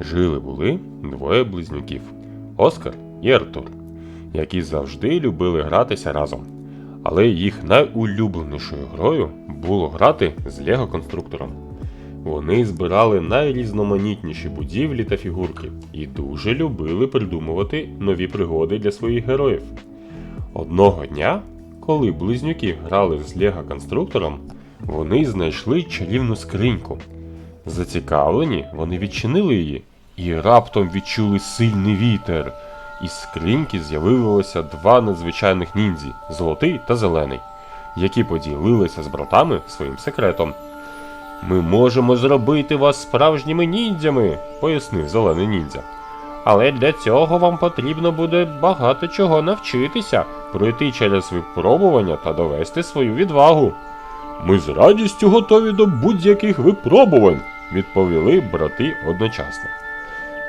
Жили були двоє близнюків Оскар і Артур, які завжди любили гратися разом. Але їх найулюбленішою грою було грати з Лего-конструктором. Вони збирали найрізноманітніші будівлі та фігурки і дуже любили придумувати нові пригоди для своїх героїв. Одного дня, коли близнюки грали з Лего-конструктором, вони знайшли чарівну скриньку. Зацікавлені, вони відчинили її і раптом відчули сильний вітер. Із скриньки з'явилося два надзвичайних ніндзі золотий та зелений, які поділилися з братами своїм секретом. Ми можемо зробити вас справжніми ніндзями, пояснив зелений ніндзя. Але для цього вам потрібно буде багато чого навчитися, пройти через випробування та довести свою відвагу. Ми з радістю готові до будь-яких випробувань, відповіли брати одночасно.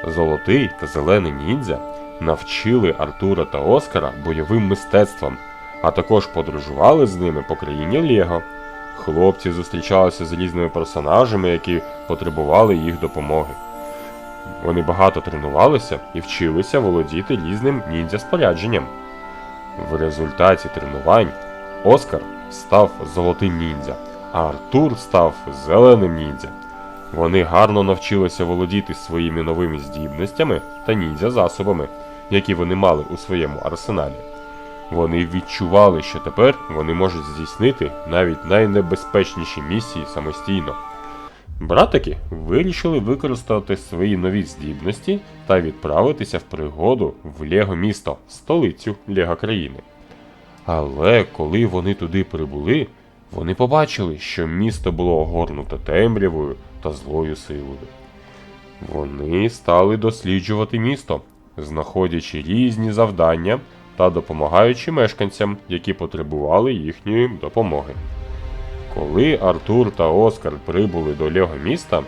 Золотий та зелений ніндзя навчили Артура та Оскара бойовим мистецтвам, а також подорожували з ними по країні Лего. Хлопці зустрічалися з різними персонажами, які потребували їх допомоги. Вони багато тренувалися і вчилися володіти різним ніндзя спорядженням. В результаті тренувань Оскар став золотим ніндзя, а Артур став зеленим ніндзя. Вони гарно навчилися володіти своїми новими здібностями та ніндзя засобами, які вони мали у своєму арсеналі. Вони відчували, що тепер вони можуть здійснити навіть найнебезпечніші місії самостійно. Братики вирішили використати свої нові здібності та відправитися в пригоду в Лего місто, столицю Лего країни. Але коли вони туди прибули, вони побачили, що місто було огорнуте темрявою та злою силою. Вони стали досліджувати місто, знаходячи різні завдання та допомагаючи мешканцям, які потребували їхньої допомоги. Коли Артур та Оскар прибули до Лего міста,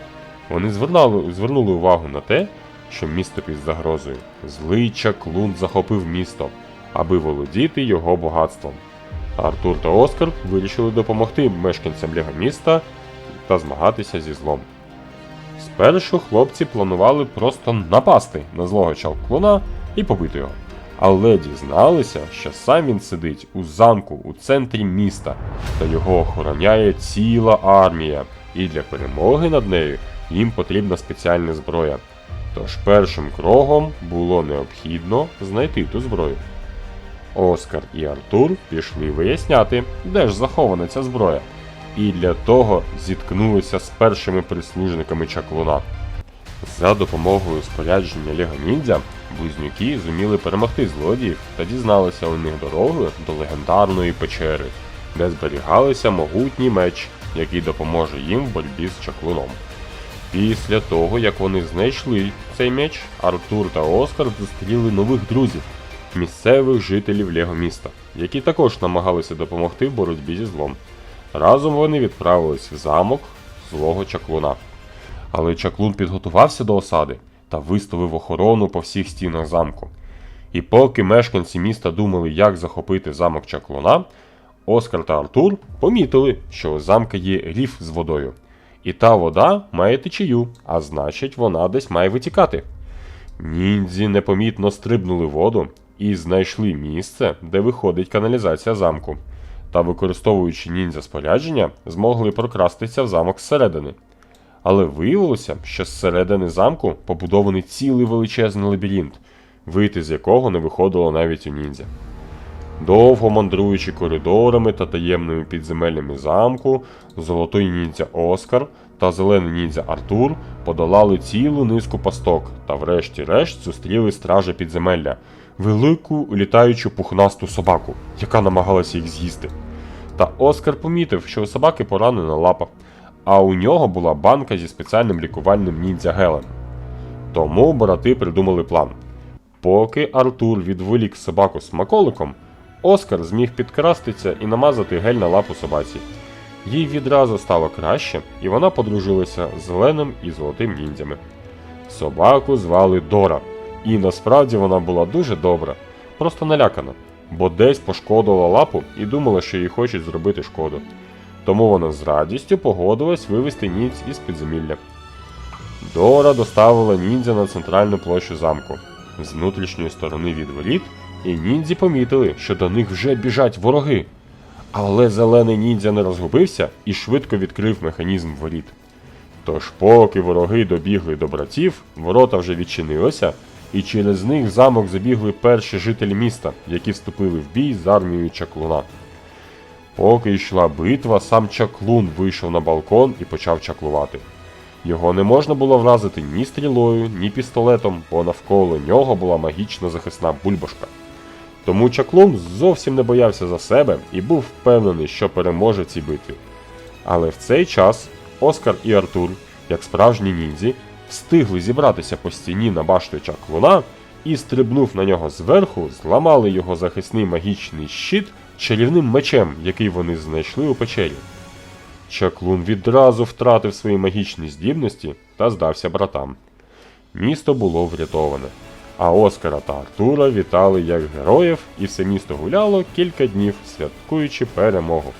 вони звернули, звернули увагу на те, що місто під загрозою. Злий чаклун захопив місто, аби володіти його багатством. Артур та Оскар вирішили допомогти мешканцям Лего міста та змагатися зі злом. Спершу хлопці планували просто напасти на злого чаклуна і побити його. Але дізналися, що сам він сидить у замку у центрі міста, та його охороняє ціла армія, і для перемоги над нею їм потрібна спеціальна зброя. Тож першим кроком було необхідно знайти ту зброю. Оскар і Артур пішли виясняти, де ж захована ця зброя, і для того зіткнулися з першими прислужниками чаклуна. За допомогою спорядження Лего Ніндзя близнюки зуміли перемогти злодіїв та дізналися у них дорогу до легендарної печери, де зберігалися могутній меч, який допоможе їм в боротьбі з чаклуном. Після того, як вони знайшли цей меч, Артур та Оскар зустріли нових друзів, місцевих жителів Лего міста, які також намагалися допомогти в боротьбі зі злом. Разом вони відправились в замок злого чаклуна. Але чаклун підготувався до осади та виставив охорону по всіх стінах замку. І поки мешканці міста думали, як захопити замок чаклуна, Оскар та Артур помітили, що у замка є рів з водою. І та вода має течію, а значить, вона десь має витікати. Ніндзі непомітно стрибнули воду і знайшли місце, де виходить каналізація замку. Та, використовуючи ніндзя спорядження, змогли прокрастися в замок зсередини. Але виявилося, що зсередини замку побудований цілий величезний лабіринт, вийти з якого не виходило навіть у ніндзя. Довго мандруючи коридорами та таємними підземеллями замку, золотий ніндзя Оскар та зелений ніндзя Артур подолали цілу низку пасток та врешті-решт зустріли стража підземелля, велику літаючу пухнасту собаку, яка намагалася їх з'їсти. Та Оскар помітив, що у собаки поранена лапа, а у нього була банка зі спеціальним лікувальним ніндзя гелем. Тому брати придумали план. Поки Артур відволік собаку смаколиком, Оскар зміг підкрастися і намазати гель на лапу собаці. Їй відразу стало краще, і вона подружилася з зеленим і золотим ніндзями. Собаку звали Дора, і насправді вона була дуже добра, просто налякана, бо десь пошкодила лапу і думала, що їй хочуть зробити шкоду. Тому вона з радістю погодилась вивести ніць із підземілля. Дора доставила ніндзя на центральну площу замку з внутрішньої сторони від воріт, і ніндзі помітили, що до них вже біжать вороги. Але зелений ніндзя не розгубився і швидко відкрив механізм воріт. Тож, поки вороги добігли до братів, ворота вже відчинилися, і через них в замок забігли перші жителі міста, які вступили в бій з армією чаклуна. Поки йшла битва, сам чаклун вийшов на балкон і почав чаклувати. Його не можна було вразити ні стрілою, ні пістолетом, бо навколо нього була магічна захисна бульбашка. Тому чаклун зовсім не боявся за себе і був впевнений, що переможе в цій битві. Але в цей час Оскар і Артур, як справжні ніндзі, встигли зібратися по стіні на башту чаклуна і, стрибнув на нього зверху, зламали його захисний магічний щит чарівним мечем, який вони знайшли у печері. Чаклун відразу втратив свої магічні здібності та здався братам. Місто було врятоване, а Оскара та Артура вітали як героїв, і все місто гуляло кілька днів, святкуючи перемогу.